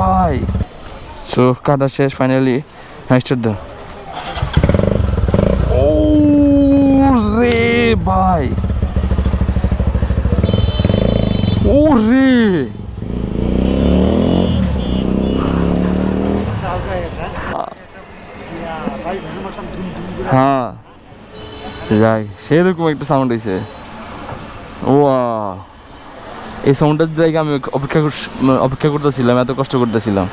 ভাই। সো কাটা শেষ ফাইনালি হ্যাস্টার দাও ও রে ভাই। ও রে হ্যাঁ। যাই, সেরকম একটা সাউন্ড হয়েছে ও এই সাউন্ডটার জায়গায় আমি অপেক্ষা অপেক্ষা করতেছিলাম, এত কষ্ট করতেছিলাম।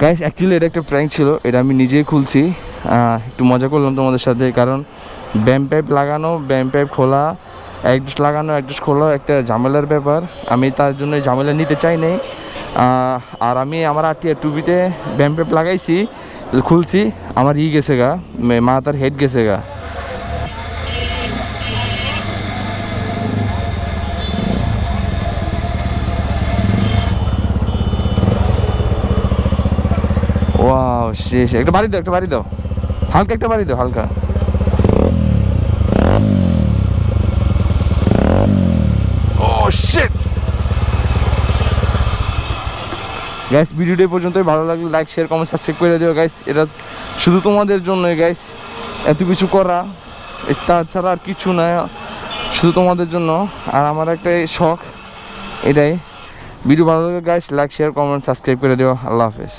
গাইস অ্যাকচুয়ালি এটা একটা প্র্যাঙ্ক ছিল, এটা আমি নিজেই খুলছি। একটু মজা করলাম তোমাদের সাথে, কারণ ব্যাম পাইপ লাগানো ব্যাম পাইপ খোলা ডিশ লাগানো ডিশ খোলা, একটা ঝামেলার ব্যাপার। আমি তার জন্য ঝামেলা নিতে চাই নাই। আর আমি আমার আটিয়া টুবিতে ব্যাম পাইপ লাগাইছি, খুলছি, আমার ই গেছে গা মাথার হেড গেছে গা। ওয়াও শেষ। একটা বাড়ি দাও, একটা বাড়ি দাও। হালকা একটা বাড়ি দাও, হালকা। ও শিট গাইস ভিডিওটা পর্যন্তই। ভালো লাগলে লাইক শেয়ার কমেন্ট সাবস্ক্রাইব করে দিও গাইস এটা শুধু তোমাদের জন্যই গাইস এত কিছু করা তাছাড়া আর কিছু না, শুধু তোমাদের জন্য। আর আমার একটা শখ, এটাই। ভিডিও ভালো লাগে guys like share comment subscribe করে দিও। আল্লাহ হাফেজ।